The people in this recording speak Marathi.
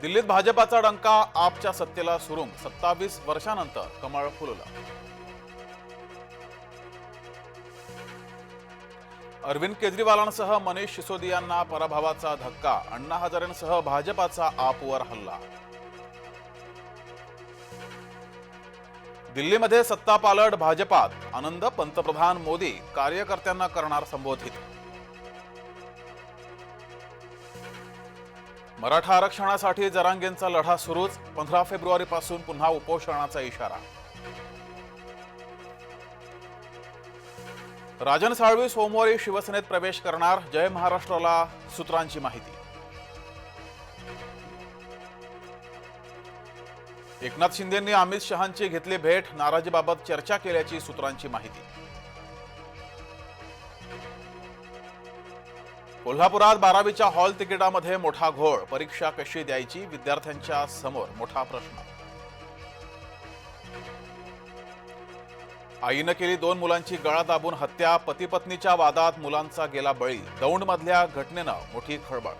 दिल्लीत भाजपाचा डंका आपच्या सत्तेला सुरूंग. सत्तावीस वर्षानंतर कमळ फुलला. अरविंद केजरीवालांसह मनीष सिसोदियांना पराभवाचा धक्का. अण्णा हजारेंसह भाजपाचा आपवर हल्ला. दिल्लीमध्ये सत्ता पालट भाजपात आनंद पंतप्रधान मोदी कार्यकर्त्यांना करणार संबोधित. मराठा आरक्षणासाठी जरांगेंचा लढा सुरूच. पंधरा फेब्रुवारीपासून पुन्हा उपोषणाचा इशारा. राजन साळवी सोमवारी शिवसेनेत प्रवेश करणार. जय महाराष्ट्राला सूत्रांची माहिती. एकनाथ शिंदेंनी अमित शहांची घेतली भेट. नाराजीबाबत चर्चा केल्याची सूत्रांची माहिती. कोल्हापुरात बारावीच्या हॉल तिकिटामध्ये मोठा घोळ. परीक्षा कशी द्यायची? विद्यार्थ्यांच्या समोर मोठा प्रश्न. आईनं केली दोन मुलांची गळा दाबून हत्या. पतीपत्नीच्या वादात मुलांचा गेला बळी. दौंडमधल्या घटनेनं मोठी खळबळ.